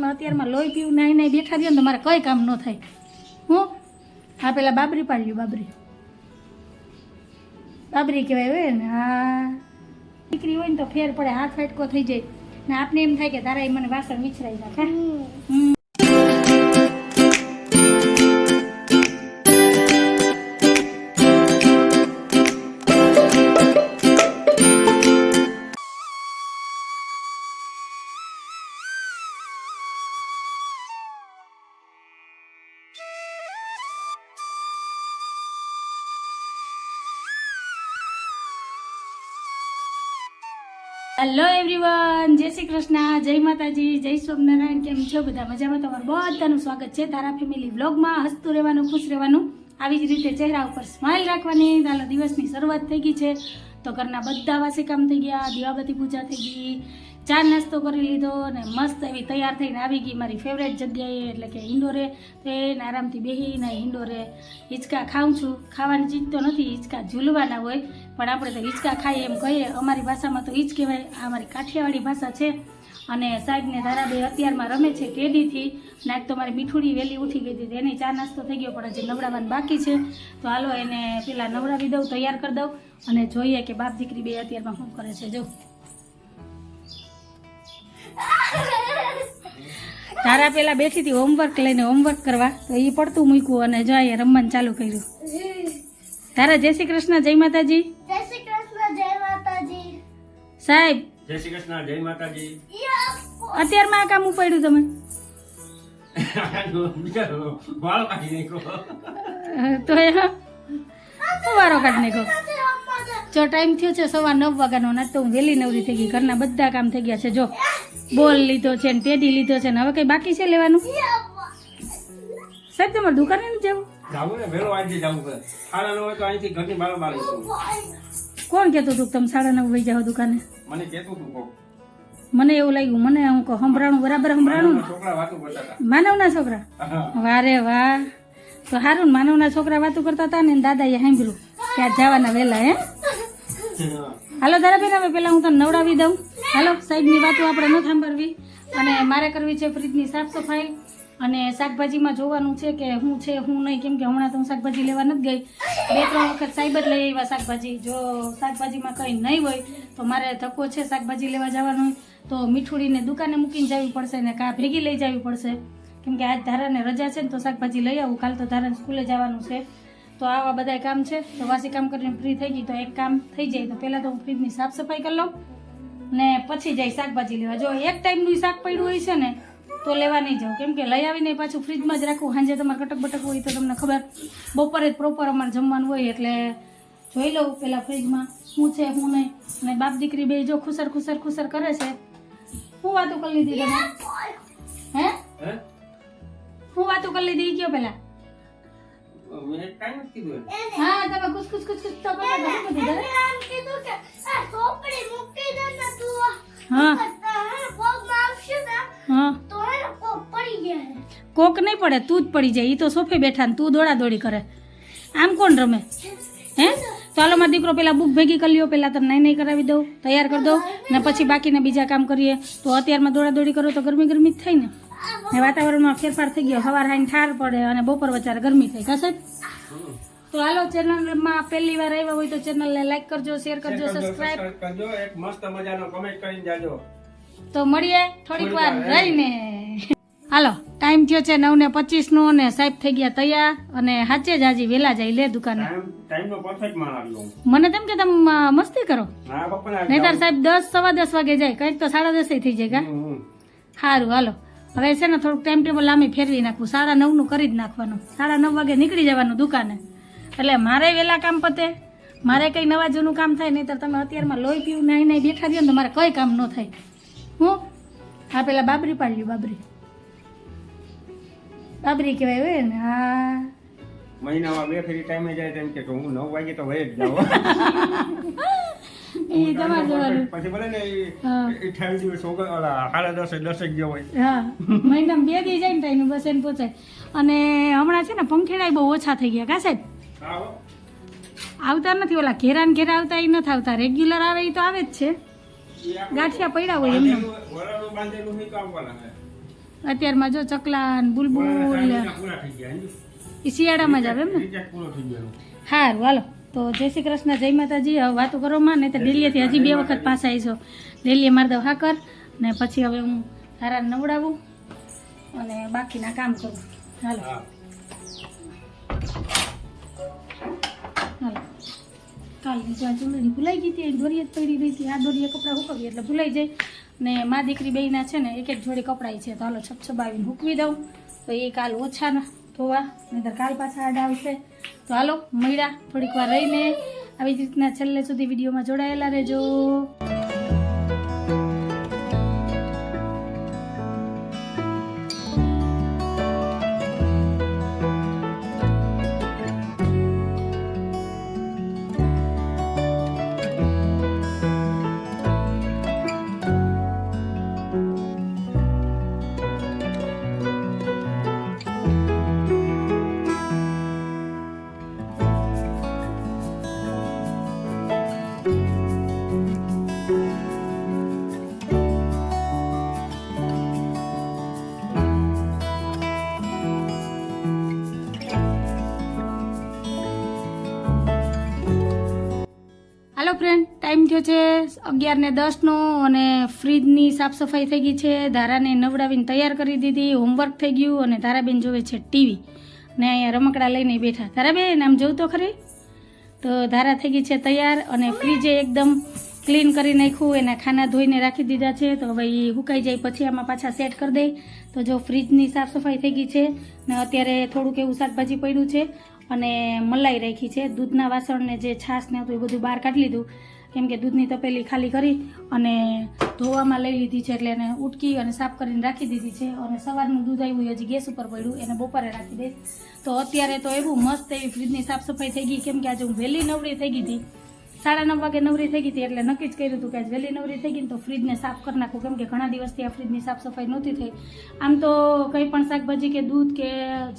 તમે અત્યારમાં લોહી પીવું નાઈ નાઈ બેઠા રહ્યો ને તમારે મારે કંઈ કામ ન થાય. હું? હા પેલા બાબરી પાડ્યું બાબરી. બાબરી કહેવાય હોય ને હા. દીકરી હોય ને તો ફેર પડે હાથ ફાટકો થઈ જાય. ને આપને એમ થાય કે તારા એ મને વાસણ વિછરાઈ નાખે. હમ. હેલો એવરીવન જય શ્રી કૃષ્ણ, જય માતાજી, જય સ્વામિનારાયણ, કેમ છો બધા મજામાં? તમારું બધાનું સ્વાગત છે તારા ફેમિલી વ્લોગમાં. હસતું રહેવાનું, ખુશ રહેવાનું, આવી જ રીતે ચહેરા ઉપર સ્માઇલ રાખવાની. ચાલો દિવસની શરૂઆત થઈ ગઈ છે. તો ઘરના બધા વાસી કામ થઈ ગયા દિવાબતી પૂજા થઈ ગઈ. ચા નાસ્તો કરી લીધો અને મસ્ત એવી તૈયાર થઈને આવી ગઈ મારી ફેવરેટ જગ્યાએ, એટલે કે ઇન્ડોરે તો એને આરામથી બેસીને ઇન્ડોરે હિંચકા ખાઉં છું. ખાવાની ચીજ તો નથી, હિંચકા ઝૂલવાના હોય, પણ આપણે તો હિંચકા ખાઈએ એમ કહીએ. અમારી ભાષામાં તો હિંચ કહેવાય, આ અમારી કાઠિયાવાડી ભાષા છે. અને સાહેબને ધારાબે અત્યારમાં રમે છે કેદીથી. નાક તો મારી મીઠુડી વહેલી ઉઠી ગઈ હતી એની ચા નાસ્તો થઈ ગયો, પણ હજી નવડાવવાનું બાકી છે. તો હાલો એને પેલા નવડાવી દઉં, તૈયાર કરી દઉં. અને જોઈએ કે બાપ દીકરી બે અત્યારમાં શું કરે છે. જો. તારા પેલા બેઠી હતી હોમવર્ક લઈને હોમવર્ક કરવા તો એ પડતું મૂક્યું અને જો અહીંયા રમવાનું ચાલુ કર્યું. તારા જય શ્રી કૃષ્ણ જય માતાજી. જય શ્રી કૃષ્ણ જય માતાજી. સાહેબ જય શ્રી કૃષ્ણ જય માતાજી. અત્યારમાં આ કામ ઉપાડ્યું તમે? તો વારો કાઢી નાખ્યો? જો ટાઈમ થયો છે સવા નવ વાગ્યાનો ના તો હું વહેલી નવરી થઈ ગઈ. ઘરના બધા કામ થઈ ગયા છે. જો બોલ લીધો છે ને ટેડી લીધો છે ને. હવે કઈ બાકી છે લેવાનું? સાહેબ તમારે દુકાને નથી જવું. કોણ કહેતું હતું તમે સાડા નવ વહી જાઓ દુકાને? મને કહેતું હતું મને એવું લાગ્યું. મને હું કહું સંભળાણું બરાબર સંભળાણું ને? છોકરા. વારે વાહ. તો હારું માનવના છોકરા વાતો કરતા હતા ને દાદા એ સાંભળ્યું કે આ જવાના વહેલા, હે? હાલો ધારાબેન હવે પેલા હું તને નવડાવી દઉં. હાલો, સાહેબની વાતો આપણે ન સાંભળવી. અને મારે કરવી છે ફ્રીજની સાફ સફાઈ. અને શાકભાજીમાં જોવાનું છે કે હું છે, હું નહીં. કેમ કે હમણાં તો હું શાકભાજી લેવા નથી ગઈ. બે ત્રણ વખત સાહેબ જ લઈ આવ્યા શાકભાજી. જો શાકભાજીમાં કંઈ નહીં હોય, તો મારે ધક્કો છે શાકભાજી લેવા જવાનું તો મીઠુડીને દુકાને મૂકીને જવી પડશે ને કાં ભેગી લઈ જવી પડશે? કેમ કે આજ ધારાને રજા છે ને તો શાકભાજી લઈ આવું. કાલ તો ધારાને સ્કૂલે જવાનું છે. તો આવા બધા કામ છે. તો વાસી કામ કરીને ફ્રી થઈ ગઈ તો એક કામ થઈ જાય. તો પહેલાં તો હું ફ્રીજની સાફ સફાઈ કરી લઉં ને પછી જાય શાકભાજી લેવા. જો એક ટાઈમનું શાક પડ્યું હોય છે ને તો લેવા નહીં જાઉં. કેમ કે લઈ આવીને પાછું ફ્રીજમાં જ રાખવું સાંજે તમારે કટક બટક હોય તો તમને ખબર. બપોરે જ પ્રોપર અમારે જમવાનું હોય એટલે જોઈ લઉં પહેલાં ફ્રીજમાં શું છે શું નહીં. અને બાપ દીકરી બે જો ખુસર ખુસર ખુસર કરે છે. શું વાતો કરી લીધી તમે હે? હે? વાતો કરી લીધી ઈ કયો પહેલાં મેં કાંઈ નથી કીધું હા તમે ખુશ ખુશ ખુશ ખુશ તો કરો તો કીધું તારે? આમ કીધું કે આ ચોપડી મૂકી દે ને તું હા. કોક નહીં પડે તું જ પડી જાય એ તો સોફે બેઠા ને તું દોડા દોડી કરે. આમ કોણ રમે? હે? ચાલો મારો દીકરો પેલા બુક ભેગી કરી લ્યો પેલા તને નહીં નહીં કરાવી દઉં તૈયાર કરી દઉં ને પછી બાકીના બીજા કામ કરીએ. તો અત્યારમાં દોડા દોડી કરો તો ગરમી ગરમી જ થાય ને. ને વાતાવરણમાં ફેરફાર થઈ ગયો. સવાર હાઈને ઠાર પડે અને બપોર વચારે ગરમી થઈ કશે તો હાલો ચેનલમાં પહેલી વાર આવ્યા હોય તો ચેનલને લાઈક કરજો શેર કરજો સબસ્ક્રાઈબ કરજો. એક મસ્ત મજાનો કમેન્ટ કરીને જાજો. તો મળીએ થોડીક વાર રહીને. હાલો ટાઈમ થયો છે નવ ને પચીસ નો અને સાહેબ થઈ ગયા તૈયાર અને સાચે જ હાજી વેલા જાય લે દુકાને. મને તેમ કે તમે મસ્તી કરો. નહીતર સાહેબ દસ સવા દસ વાગે જાય. કંઈક તો સાડા દસે થઈ જાય કા? સારું હાલો. હવે છે ને થોડુંક ટાઈમ ટેબલ લાંબી ફેરવી નાખવું સાડા નવનું કરી જ નાખવાનું. સાડા નવ વાગે નીકળી જવાનું દુકાને. એટલે મારે વહેલા કામ પતે. મારે કંઈ નવા જૂનું કામ થાય નહીતર તમે અત્યારમાં લોહી પીવું નાહી નાહી બેઠા દો ને તો મારે કંઈ કામ ન થાય. હું? હા પેલા બાબરી પાડ્યું બાબરી. બાબરી કહેવાય હોય ને? હા. મહિનામાં બે ફેરી ટાઈમે જાય તેમ કે હું નવ વાગે તો વહી જ જાઉં. એ તમારે જોવાનું. પછી ભલે ને હા. અઠાવીસ દિવસ સાડા દસે દસેક ગયો હા. મહિનામાં બે દી જાય ને ટાઈમે બસ એને પહોંચાય અને હમણાં છે ને પંખેડા બહુ ઓછા થઈ ગયા કા સાહેબ? આવતા નથી ઓલા ઘેરા ને ઘેરા આવતા એ નથી આવતા. રેગ્યુલર આવે એ તો આવે જ છે. ગાંઠિયા પડ્યા હોય એમને. અત્યારમાં જો ચકલા ને બુલબુલ? એ શિયાળામાં જ આવે એમ ને? સારું હાલો. તો જય શ્રી કૃષ્ણ જય માતાજી. હવે વાતો કરો માં નહીં તો ડેલીએથી હજી બે વખત પાછા આવીશો. ડેલીએ મારી દઉં હાકર ને પછી હવે હું હારા નવડાવું અને બાકીના કામ કરું. હાલો. હા. હાલો. કાલની જ્યાં ચૂંટણી ભૂલાઈ ગઈ હતી દોરીએ જ પડી રહી હતી. આ દોરીએ કપડાં હુકવીએ એટલે ભૂલાઈ જાય. ને મા દીકરી બેયના છે ને એક એક જોડી કપડાં છે. તો હાલો છપછપાવીને હૂકવી દઉં. તો એ કાલ ઓછા ના ધોવા નહીં કાલ પાછા આડા આવશે. તો હાલો મળ્યા. થોડીક વાર રહીને. આવી જ રીતના છેલ્લે સુધી વિડીયોમાં જોડાયેલા રહેજો. ટાઈમ છે અગિયાર ને દસનો અને ફ્રીજની સાફ સફાઈ થઈ ગઈ છે. ધારાને નવડાવીને તૈયાર કરી દીધી. હોમવર્ક થઈ ગયું અને ધારાબેન જોવે છે ટીવી. ને અહીંયા રમકડા લઈને બેઠા. ધારાબેન, આમ જોવું તો ખરી? તો ધારા થઈ ગઈ છે તૈયાર અને ફ્રીજે એકદમ ક્લીન કરી નાખ્યું. એના ખાના ધોઈને રાખી દીધા છે. તો હવે એ સુકાઈ જાય પછી આમાં પાછા સેટ કરી દઈ તો જો ફ્રીજની સાફ સફાઈ થઈ ગઈ છે ને અત્યારે થોડુંક એવું શાકભાજી પડ્યું છે અને મલાઈ રાખી છે. દૂધના વાસણને જે છાશ ને હતું એ બધું બહાર કાઢી લીધું. કેમ કે દૂધની તપેલી ખાલી કરી અને ધોવામાં લઈ લીધી છે એટલે એને ઉટકી અને સાફ કરીને રાખી દીધી છે. અને સવારનું દૂધ આવ્યું હજી ગેસ ઉપર પડ્યું, એને બપોરે રાખી દઈશ. તો અત્યારે તો એવું મસ્ત એવી ફ્રીજની સાફ સફાઈ થઈ ગઈ, કેમ કે આજે હું વહેલી નવરી થઈ ગઈ હતી. સાડા નવ વાગે નવરી થઈ ગઈ હતી એટલે નક્કી જ કર્યું હતું કે વહેલી નવરી થઈ ગઈ તો ફ્રીજને સાફ કરી નાખું. કેમ કે ઘણા દિવસથી આ ફ્રીજની સાફ સફાઈ નહોતી થઈ. આમ તો કંઈ પણ શાકભાજી કે દૂધ કે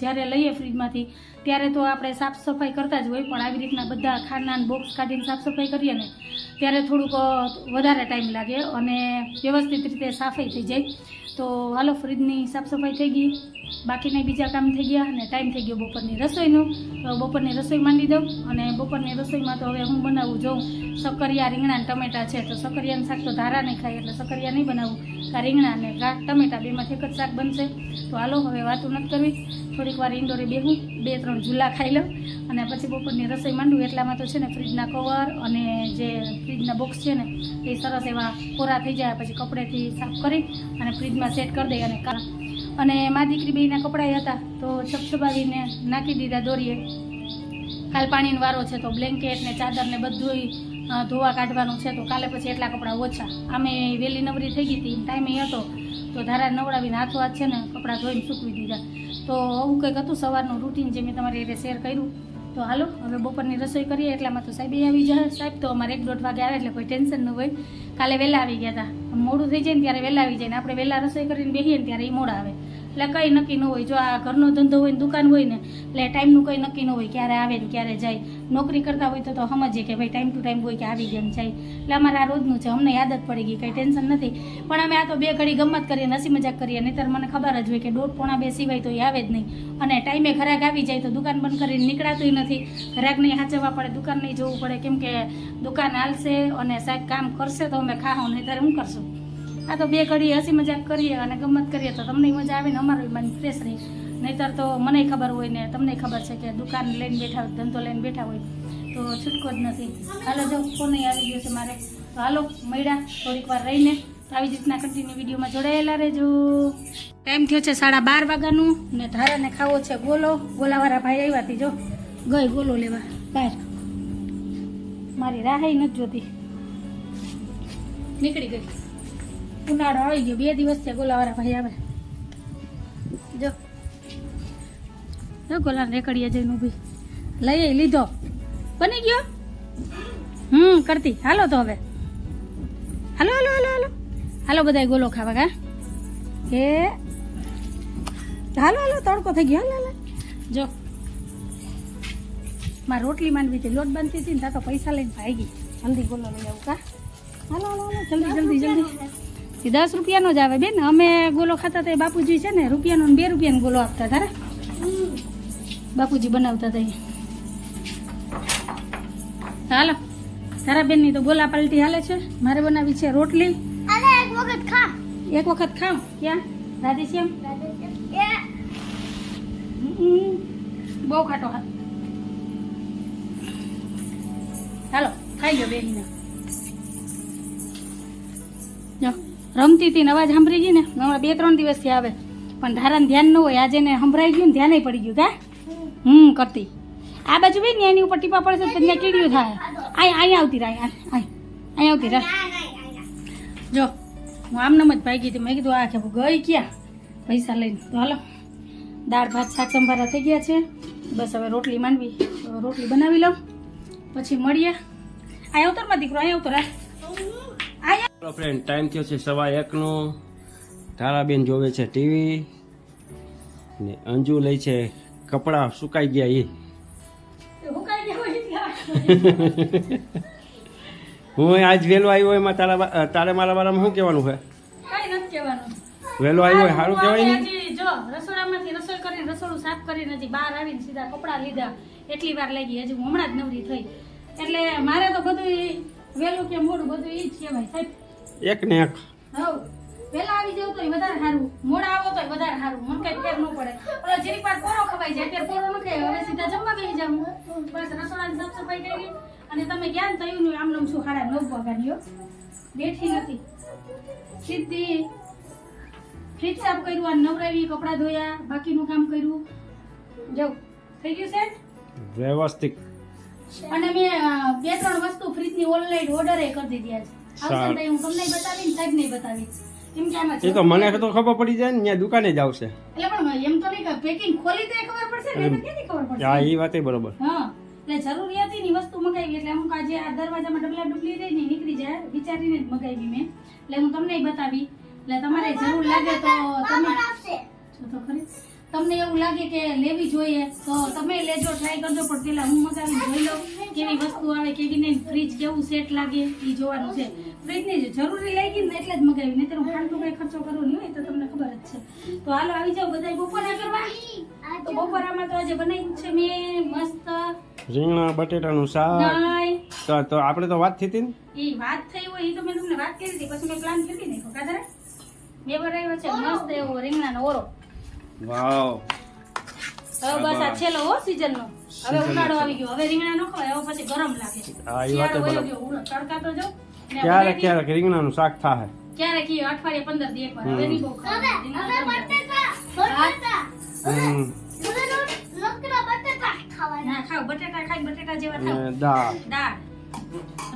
જ્યારે લઈએ ફ્રીજમાંથી, ત્યારે તો આપણે સાફ સફાઈ કરતા જ હોય. પણ આવી રીતના બધા ખાંડના બોક્સ કાઢીને સાફ સફાઈ કરીએ ને, ત્યારે થોડુંક વધારે ટાઈમ લાગે અને વ્યવસ્થિત રીતે સાફાઈ થઈ જાય. તો હાલો, ફ્રીજની સાફ સફાઈ થઈ ગઈ. બાકીના બીજા કામ થઈ ગયા અને ટાઈમ થઈ ગયો બપોરની રસોઈનું. તો બપોરની રસોઈ માંડી દઉં અને બપોરની રસોઈમાં તો હવે હું બનાવું. જોઉં સકરિયા રીંગણા ટમેટા છે, તો સકરિયાનું શાક તો ધારા નહીં ખાય એટલે સકરિયા નહીં બનાવું. કા રીંગણા અને કા ટમેટા બેમાંથી એક જ શાક બનશે. તો હાલો, હવે વાતું નથી કરવી. થોડીક વાર ઇન્ડોરે બેહું, બે ત્રણ ઝૂલા ખાઈ લઉં અને પછી બપોરની રસોઈ માંડું. એટલામાં તો છે ને ફ્રીજના કવર અને જે ફ્રીજના બોક્સ છે ને, એ સરસ એવા કોરા થઈ જાય. પછી કપડેથી સાફ કરી અને ફ્રીજમાં સેટ કરી દઈ અને અને મા દીકરી બેના કપડાં હતા, તો છપછપાવીને નાખી દીધા દોરીએ. કાલ પાણીનો વારો છે તો બ્લેન્કેટ ને ચાદર ને બધું ધોવા કાઢવાનું છે તો કાલે પછી એટલા કપડાં ઓછા. અમે વહેલી નવરી થઈ ગઈ હતી ટાઈમે હતો. તો ધારા નવડાવીને હાથો હાથ છે ને કપડાં ધોઈને સૂકવી દીધા. તો આવું કંઈક હતું સવારનું રૂટીન જે મેં તમારી રીતે શેર કર્યું? તો હાલો, હવે બપોરની રસોઈ કરીએ, એટલામાં તો સાહેબ આવી જાય. સાહેબ, તો અમારે એક દોઢ વાગે આવે એટલે કોઈ ટેન્શન ન હોય. કાલે વહેલા આવી ગયા હતા મોડું થઈ જાય ને ત્યારે વહેલા આવી જાય ને આપણે વહેલા રસોઈ કરીને બેસીએ ને ત્યારે એ મોડા આવે. એટલે કંઈ નક્કી ન હોય. જો આ ઘરનો ધંધો હોય ને દુકાન હોય ને, એટલે ટાઈમનું કંઈ નક્કી ન હોય ક્યારે આવે ને ક્યારે જાય. નોકરી કરતા હોય તો તો સમજીએ કે ભાઈ ટાઈમ ટુ ટાઈમ હોય કે આવી ને જાય એટલે અમારે આ રોજનું છે, અમને આદત પડી ગઈ, કંઈ ટેન્શન નથી. પણ અમે આ તો બે ઘડી ગમત કરીએ નસી મજાક કરીએ, નહીંતર મને ખબર જ હોય કે દોઢ પોણા બે સિવાય તો એ આવે જ નહીં. અને ટાઈમે ઘરાક આવી જાય તો દુકાન બંધ કરીને નીકળાતું નથી. ઘરાકને સાચવવા પડે દુકાન નહીં જવું પડે, કેમ કે દુકાન હાલશે અને સાહેબ કામ કરશે તો અમે ખાહો ત્યારે હું કરશું? આ તો બે ઘડી હસી મજાક કરીએ અને ગમત કરીએ તો તમને મજા આવે ને અમારું મન ફ્રેશ રહે. નહીંતર તો મને ખબર હોય ને તમને ખબર છે કે દુકાન લઈને બેઠા હોય, ધંધો લઈને બેઠા હોય, તો છૂટકો જ નથી. હાલો જો, ફોન આવી ગયો છે મારે. તો હાલો, મળ્યા. થોડીક વાર રહીને તો આવી રીતના કન્ટિન્યુ વિડીયોમાં જોડાયેલા રહેજો. ટાઈમ થયો છે સાડા બાર વાગ્યાનું ને ધારાને ખાવો છે ગોલો. ગોલાવાળા ભાઈ આવ્યા હતી જો. ગઈ ગોલો લેવા, બહાર. મારી રાહ નથી જોતી. નીકળી ગઈ. ઉનાળો આવી ગયો, બે દિવસ છે ગોલાવાળા ભાઈ આવે. જો. જો ગોલા રેકડીએ જઈને ઊભી. લઈ લીધો. બની ગયો? હમ કરતી. હાલો તો હવે. હાલો હાલો હાલો હાલો. હાલો બધા ગોલો ખાવા કા એ હાલો હાલો તડકો થઈ ગયો. હાલો જો. મારે રોટલી માંડવી હતી. લોટ બાંધતી હતી ને ત્યાં તો પૈસા લઈને ભાઈ ગઈ જલ્દી ગોલો લઈ આવું કા હાલો હાલો હાલો. જલ્દી જલ્દી જલ્દી. દસ રૂપિયાનો જ આવે બેન. અમે ગોલો ખાતા હતા એ બાપુજી છે ને રૂપિયાનો ને બે રૂપિયાનો ગોલો આપતા હતા. બાપુજી બનાવતા હતા હાલો. તારા બેનની તો બોલા પાલટી હાલે છે. મારે બનાવી છે રોટલી. એક વખત ખા. એક વખત ખાવ. ક્યાં? રાધેશ્યામ? બહુ ખાટો હાથ હાલો ખાઈ ગયો બેન રમતી હતી ને અવાજ સાંભળી ગઈ ને? હમણાં બે ત્રણ દિવસથી આવે. પણ ધારાને ધ્યાન ન હોય આજે ને સંભળાઈ ગયું ને ધ્યાન પડી ગયું કા? હમ, કરતી. આ બાજુ બેન ને એની ઉપર ટીપા પડશે તો ત્યાં કીડ્યું થાય. અહીં અહીંયા આવતી રાય અહીં આવતી ના જો, હું આમ નમ જ ભાગી હતી. મેં કીધું, આ કે ગઈ ક્યાં? પૈસા લઈને. તો હાલો. દાળ, ભાત, શાક, સંભારા થઈ ગયા છે. બસ હવે રોટલી માંડવી. રોટલી બનાવી લઉં. પછી મળીએ. આ અવતરમાં દીકરો અહીંયા અવતર આ ફ્રેન્ડ ટાઈમ થયો છે સવા એકનો. તારાબેન જોવે છે ટીવી. ને અંજુ લે છે કપડાં સુકાઈ ગયા એ. હું આજ વહેલો આવ્યો એમાં તારા તારે મારા બારામાં શું કહેવાનું છે? વહેલો આવ્યો હોય સારું કહેવાય ને? જો રસોડામાંથી રસોઈ કરીને રસોડું સાફ કરીને હજી બહાર આવીને સીધા કપડાં લીધા. એટલી વાર લાગી હજી હું હમણાં જ નવરી થઈ. એટલે મારે તો બધું વહેલું કે મોડું બધું એ જ કહેવાય સાહેબ. એક ને એક. હવ. વેલા આવી જાવ તોય વધારે સારું મોડા આવો તોય વધારે સારું મને કઈ ફેર ન પડે. ઓલો જરીક પાર પોરો ખવાઈ જાય અત્યારે પોરો ન ખાય હવે સીધા જમવા બેસી જાઉં. બસ રસોડાની સાફ સફાઈ કરી. અને તમે જ્ઞાન ને તયું આમ શું સાડા નવ વાગ્યાની હો. બેઠી નથી. સીધી ફ્રીજ સાફ કર્યું આ નવરાવી કપડાં ધોયા બાકીનું કામ કર્યું. જવું થઈ ગયું સેટ વ્યવસ્થિત. અને મેં બે ત્રણ વસ્તુ ફ્રીજની ઓનલાઈન ઓર્ડર એ કરી દીધી આજે. આવશે હું તમને બતાવી ને સાહેબ નહીં બતાવી કેમ કે આમાં એ તો મને તો ખબર પડી જાય ને ત્યાં દુકાને જ આવશે. એટલે પણ એમ તો નહીં કે પેકિંગ ખોલી તો ખબર પડશે ને ક્યાંથી ખબર હા પડશે એ વાતે બરોબર. હા એટલે જરૂરિયાતીની વસ્તુ મગાવી એટલે અમુક આજે આ દરવાજામાં ડબલા ડબલી રહી ને નીકળી જાય વિચારીને જ મગાવી મેં. એટલે હું તમને બતાવી. એટલે તમારે જરૂર લાગે તો તમે તો ખરી તમને એવું લાગે કે લેવી જોઈએ તો તમે લેજો ટ્રાય કરજો પણ પેલા હું મગાવીને જોઈ લઉં. કેવી વસ્તુ આવે કેવી નહીં ફ્રીજ કેવું સેટ લાગે એ જોવાનું છે. ફ્રીજની જરૂરી લાગી ને એટલે જ મગાવી નહીં હું ફાલતુ કઈ ખર્ચો કરવો નહીં હોય તો તમને ખબર જ છે. તો હાલો આવી જાઓ બધા બપોરા કરવા. તો બપોરામાં તો આજે બનાવી છે મેં મસ્ત. રીંગણા બટેટાનું શાક. તો તો આપણે તો વાત થતી ને? એ વાત થઈ હોય એ તો મેં તમને વાત કરી હતી. પછી મેં પ્લાન કરી દીધો કાદરા બે વાર આવ્યો છે મસ્ત એવો રીંગણાનો ઓરો વાવ. હવે બસ આ છેલ્લો હો સીઝન નો હવે ઉનાળો આવી ગયો. હવે રીંગણા નો ખવાય હવે પછી ગરમ લાગે. હા, એ વાત બરાબર. તડકા તો જો. ને ક્યારેક રીંગણા નું શાક થાય ક્યારેક ઈ અઠવાડિયે પંદર દી એકવાર. હવે નહીં બહુ ખાવ બટેટા ખાઈ બટેટા જેવા દાળ. દાળ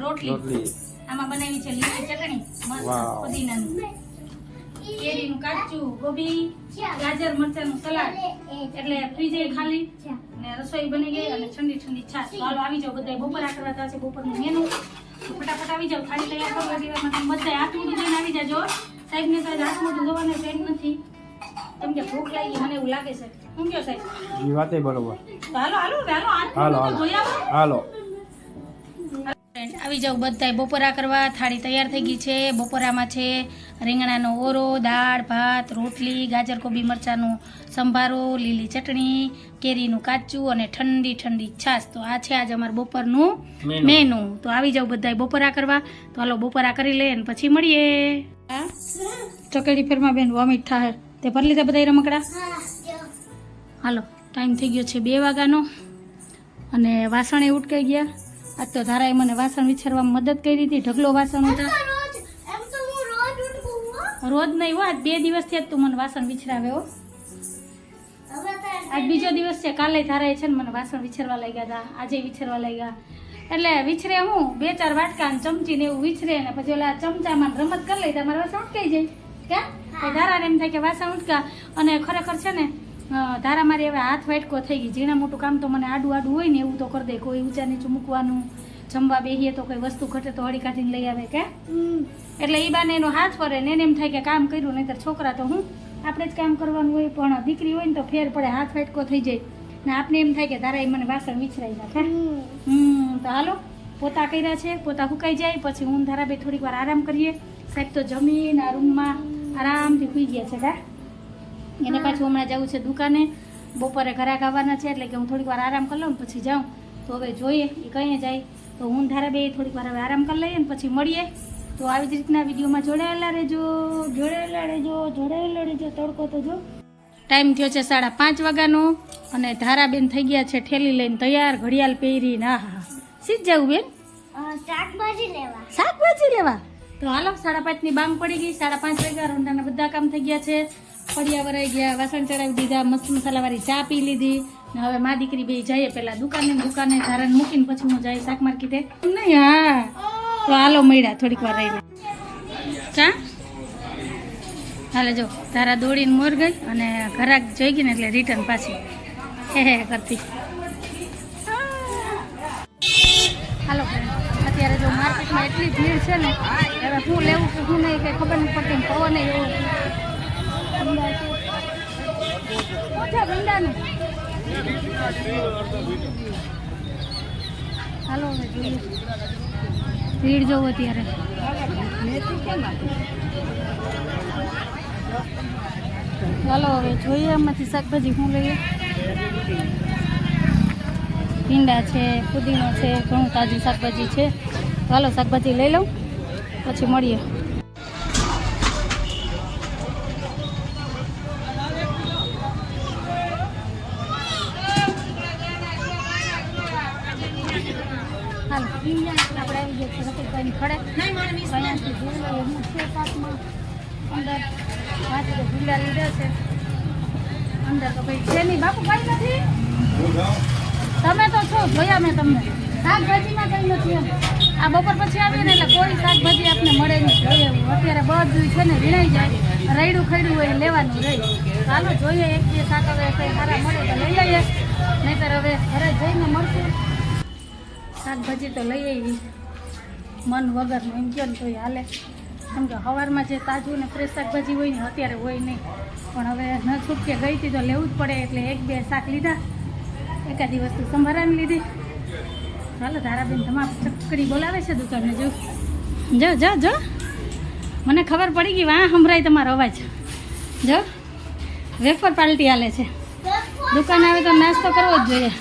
રોટલી. રોટલી. આમાં બનાવી છે લીલી ચટણી. મસ્ત વાવ. પુદીનાની. કેરીનું કાચું ગોબી ગાજર મરચાંનું સલાડ. એટલે ફ્રીજે ખાલી અને રસોઈ બની ગઈ અને ઠંડી ઠંડી છાશ. હાલો આવી જાઓ બધા બપોરા આકરવા છે બપોરનું મેનુ ફટાફટ આવી જાઓ. થાળી તૈયાર કરવા દેવા માટે બધા હાથ મોઢું જોઈને આવી જાજો. સાહેબ ને સાહેબ હાથ મોઢું ધોવાનો ટાઈમ નથી. તમને ભૂખ લાગી મને એવું લાગે છે. શું કયો સાહેબ? એ વાતે બરોબર. હાલો હાલો હાલો આવો. હાલો. ફ્રેન્ડ, આવી જાવ બધાય. બપોરા કરવા થાળી તૈયાર થઈ ગઈ છે. બપોરામાં છે રીંગણાનો ઓરો દાળ ભાત રોટલી ગાજર કોબી મરચાંનો સંભારો લીલી ચટણી કેરીનું કાચું અને ઠંડી ઠંડી છાશ. તો આ છે આજે અમારું બપોરનું મેનુ. તો આવી જાવ બધાય બપોરા કરવા. તો હાલો બપોરા કરી લે ને પછી મળીએ. હા? ચકડી ફેરમાં બેન વોમિટ થાય. તે ભરી લીધા બધા રમકડા? હાલો ટાઈમ થઈ ગયો છે બે વાગ્યાનો. અને વાસણે ઉટકાઈ ગયા. આજ તો ધારાએ મને વાસણ વિછારવામાં મદદ કરી હતી. ઢગલો વાસણ હતા રોજ એમ તો હું રોજ ઉઠું હો રોજ નહીં હો, આજ બે દિવસથી જ તું મને વાસણ વિછરાવે હો. આજ બીજો દિવસ છે, કાલે ધારાએ છે ને મને વાસણ વિછરવા લાગ્યા હતા આજે વિછરવા લાગ્યા. એટલે વિછરે હું, બે ચાર વાટકા ને ચમચી ને એવું વિછરે ને પછી ઓલા ચમચામાં રમત કરી લઈ, તમારે વાસણ ઉટકાઈ જાય. ક્યાં? ધારાને એમ થાય કે વાસણ ઉટકા. અને ખરેખર છે ને ધારા મારી હવે હાથ વાટકો થઈ ગઈ. ઝીણા મોટું કામ તો મને આડું આડું હોય ને એવું તો કરી દે. કોઈ ઊંચા નીચું મૂકવાનું, જમવા બેહીએ તો કોઈ વસ્તુ ઘટે તો હળી કાઢીને લઈ આવે કે એટલે એ બાને એનો હાથ ફરે ને એને એમ થાય કે કામ કર્યું નહીં તો છોકરા તો હું આપણે જ કામ કરવાનું હોય પણ દીકરી હોય ને તો ફેર પડે હાથ ફેટકો થઈ જાય. ને આપને એમ થાય કે તારા એ મને વાસણ વિચરાઈ નાખે. હમ. તો હાલો પોતા કર્યા છે પોતા હુકાઈ જાય પછી હું ધારા ધારાભાઈ થોડીક વાર આરામ કરીએ. સાહેબ તો જમીન આ રૂમમાં આરામથી સુઈ ગયા છે કા એને પાછું હમણાં જવું છે દુકાને. બપોરે ઘરાક આવવાના છે એટલે કે હું થોડીક વાર આરામ કરી લઉં પછી જાઉં. તો હવે જોઈએ એ કંઈ જાય. તો હું ધારા બે થોડીક વાર હવે આરામ કરી લઈએ ને પછી મળીએ. તો આવી જ રીતના વિડીયોમાં જોડાયેલા રહેજો. જોડાયેલા રહેજો જોડાયેલા રહેજો તડકો તો જો. ટાઈમ થયો છે સાડા પાંચ વાગ્યાનો અને ધારાબેન થઈ ગયા છે ઠેલી લઈને તૈયાર ઘડિયાળ પહેરીને. હા હા. સીધ જવું બેન? શાકભાજી લેવા. શાકભાજી લેવા? તો હાલો સાડા પાંચની બાંગ પડી ગઈ સાડા પાંચ વાગ્યા રોંડાના બધા કામ થઈ ગયા છે. ફળિયા વરાઈ ગયા વાસણ ચડાવી દીધા મસ્ત મસાલાવાળી ચા પી લીધી. ને હવે મા દીકરી બે જઈએ પેલા દુકાને દુકાને ધારાને મૂકીને પછી હું જઈ શાક માર્કેટે નહીં હા. તો હાલો મળ્યા, થોડીક વાર રહીને. ચા હાલે જો, તારા દોડીને મોર ગઈ અને ઘરાક જોઈ ગઈ ને એટલે રિટર્ન પાછી. હે હે, કરતી. હાલો અત્યારે જો માર્કેટમાં એટલી ભીડ છે ને, હવે શું લેવું કે શું નહીં, કંઈ ખબર નથી પડતી પવો નહીં એવું. હાલો જોઈએ. ભીડ જોવો અત્યારે ચાલો હવે જોઈએ એમાંથી શાકભાજી શું લઈએ. ભીંડા છે, પુદીનો છે, ઘણું તાજું શાકભાજી છે. ચાલો શાકભાજી લઈ લઉં, પછી મળીએ હાલો ભીંડા એટલે આપણે આવી ગયા છે રતિકભાઈની ખડે અહીંયાથી ભીંડા એમનું છે પાકમાં અંદર વાંચી ભીંડા લીધા છે અંદર તો ભાઈ છે નહીં બાપુ કઈ નથી તમે જોયા મેં તમને. શાકભાજીમાં કંઈ નથી આ બપોર પછી આવીએ ને એટલે કોઈ શાકભાજી આપને મળે નહીં. જોઈએ એવું. અત્યારે બધું છે ને, વીણાઈ જાય. રૈડું ખૈડું હોય લેવાનું રહી. ચાલો જોઈએ એક બે શાક હવે કંઈ સારા મળે તો લઈ લઈએ. નહીંતર હવે ઘરે જઈને મળશું. શાકભાજી તો લઈ આવી. મન વગરનું એમ કહો ને હાલે. કેમ કે સવારમાં જે તાજું ને ફ્રેશ શાકભાજી હોય ને, અત્યારે હોય નહીં. પણ હવે ન છૂટકે ગઈ હતી તો લેવું જ પડે એટલે એક બે શાક લીધા. એકાદી વસ્તુ સંભારાની લીધી. ચાલો ધારાબેન તમામ ચકડી બોલાવે છે દુકાને, જો. જો જો જો. મને ખબર પડી ગઈ, વાહ, સંભળાય તમારો અવાજ. જો, વેફર પાલટી હાલે છે. દુકાન આવે તો નાસ્તો કરવો જ જોઈએ.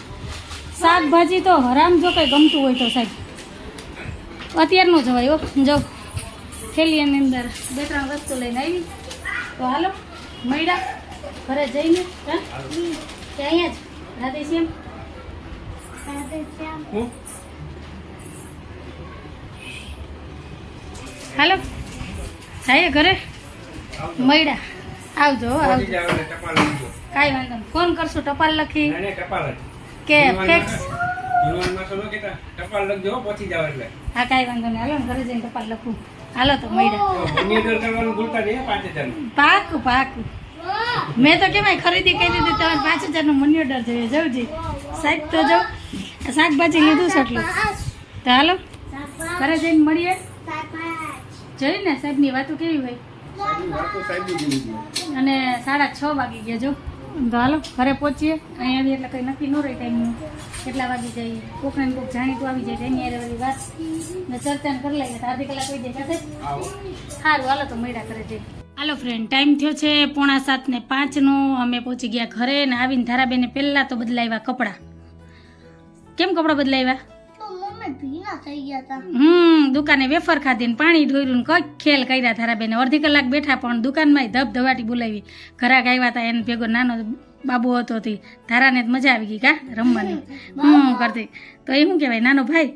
શાકભાજી તો હરામ જો કંઈ ગમતું હોય તો સાહેબ. અત્યારનું જવાય હોય જો થેલીની અંદર બે ત્રણ વસ્તુ લઈને આવી. તો હાલો, મળ્યા. ઘરે જઈને, હા? અહીંયા જ. રાધેશ્યામ રાધેશ્યામ. હાલો જાય ઘરે મળ્યા આવજો આવજો કાંઈ વાંધો નહીં ફોન કરશું ટપાલ લખી કે ફેક્સ ટપાલ લખજો પછી જાવ એટલે હા કાંઈ વાંધો નહીં હાલો ઘરે જઈને ટપાલ લખું હાલો તો મળ્યા હજારનું. પાકું પાકું મેં તો કેવાય ખરીદી કરી દીધી તમારે પાંચ હજારનું મની ઓર્ડર જોઈએ. જવજી સાહેબ તો જો શાકભાજી લીધું છે એટલું તો હાલો ઘરે જઈને મળીએ. જોઈ ને સાહેબની વાતો કેવી હોય? અને સાડા છ વાગી ગયા જો. તો હાલો ઘરે પહોંચીએ. અહીંયા આવીએ એટલે કંઈ નક્કી ન રહે ટાઈમનું કેટલા વાગી જાય? કોક ને કોક જાણીતું આવી જાય એની અરે બધી વાત. ને ચર્ચા કરી લઈએ તો અડધી કલાક કહી જાય સાથે સારું હાલો તો મળ્યા કરે જઈ હાલો ફ્રેન્ડ ટાઈમ થયો છે પોણા સાત ને પાંચનો અમે પહોંચી ગયા ઘરે ને આવીને ધારાબેને પહેલાં તો બદલાવ્યા કપડાં. કેમ કપડાં બદલાવ્યા? હતા હમ દુકાને વેફર ખાધી ને પાણી ઢોર્યું ને કઈ ખેલ કર્યા તારા બેને અડધી કલાક બેઠા પણ દુકાનમાં ધબ ધવાટી બોલાવી. ઘરાક આવ્યા હતા એને ભેગો નાનો બાબુ હતો તે. ધારાને જ મજા આવી ગઈ કા રમવાની. હું કરતી. તો એ શું કહેવાય નાનો ભાઈ?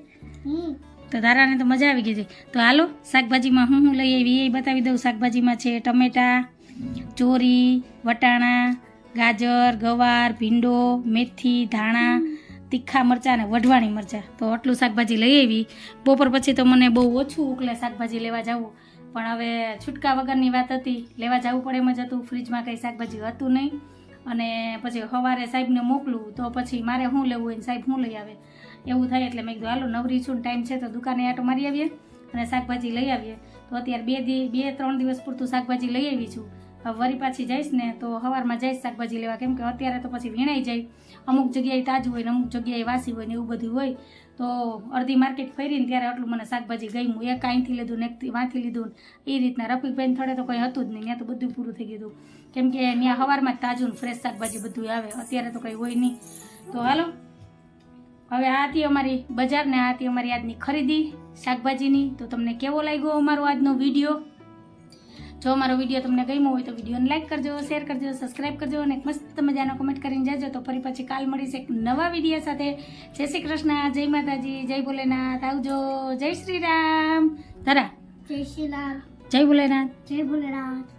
તો તારાને તો મજા આવી ગઈ હતી તો હાલો, શાકભાજીમાં હું હું લઈ આવી એ બતાવી દઉં. શાકભાજીમાં છે ટમેટા, ચોરી, વટાણા, ગાજર, ગવાર, ભીંડો, મેથી, ધાણા, તીખા મરચાં અને વઢવાણી મરચાં. તો આટલું શાકભાજી લઈ આવી. બપોર પછી તો મને બહુ ઓછું ઉકલે શાકભાજી લેવા જવું. પણ હવે છૂટકા વગરની વાત હતી. લેવા જવું પડે એમ જ હતું. ફ્રીજમાં કંઈ શાકભાજી હતું નહીં. અને પછી સવારે સાહેબને મોકલું તો પછી મારે શું લેવું હોય સાહેબ શું લઈ આવે? એવું થાય એટલે મેં કીધું, હાલો, નવરી છું ટાઈમ છે તો દુકાને આટો મારી આવીએ અને શાકભાજી લઈ આવીએ. તો અત્યારે બે દી, બે, ત્રણ દિવસ પૂરતું શાકભાજી લઈ આવી છું. હવે વરી પાછી જઈશ ને તો સવારમાં જઈશ શાકભાજી લેવા. કેમ કે અત્યારે તો પછી વીણાઈ જાય. અમુક જગ્યાએ તાજું હોય ને અમુક જગ્યાએ વાસી હોય ને એવું બધું હોય. તો અડધી માર્કેટ ફરીને ત્યારે આટલું મને શાકભાજી ગમ્યું. એક કાંઈથી લીધું ને વાંથી લીધું. એ રીતના રફીકભાઈ થોડે તો કંઈ હતું જ નહીં. ત્યાં તો બધું પૂરું થઈ ગયું કેમ કે ત્યાં સવારમાં જ તાજું ફ્રેશ શાકભાજી બધું આવે. અત્યારે તો કંઈ હોય નહીં. તો હાલો હવે આ હતી અમારી બજાર ને આ હતી અમારી આજની ખરીદી શાકભાજીની. તો તમને કેવો લાગ્યો અમારો આજનો વીડિયો? જો અમારો વીડિયો તમને ગમ્યો હોય તો વિડીયોને લાઈક કરજો શેર કરજો સબસ્ક્રાઈબ કરજો અને મસ્ત મસ્ત મજાનો કમેન્ટ કરીને જાજો તો ફરી પછી કાલ મળીશ એક નવા વીડિયો સાથે. જય શ્રી કૃષ્ણ જય માતાજી જય ભોલેનાથ આવજો. જય શ્રી રામ. ધરા. જય શ્રી રામ. જય ભોલેનાથ. જય ભોલેનાથ.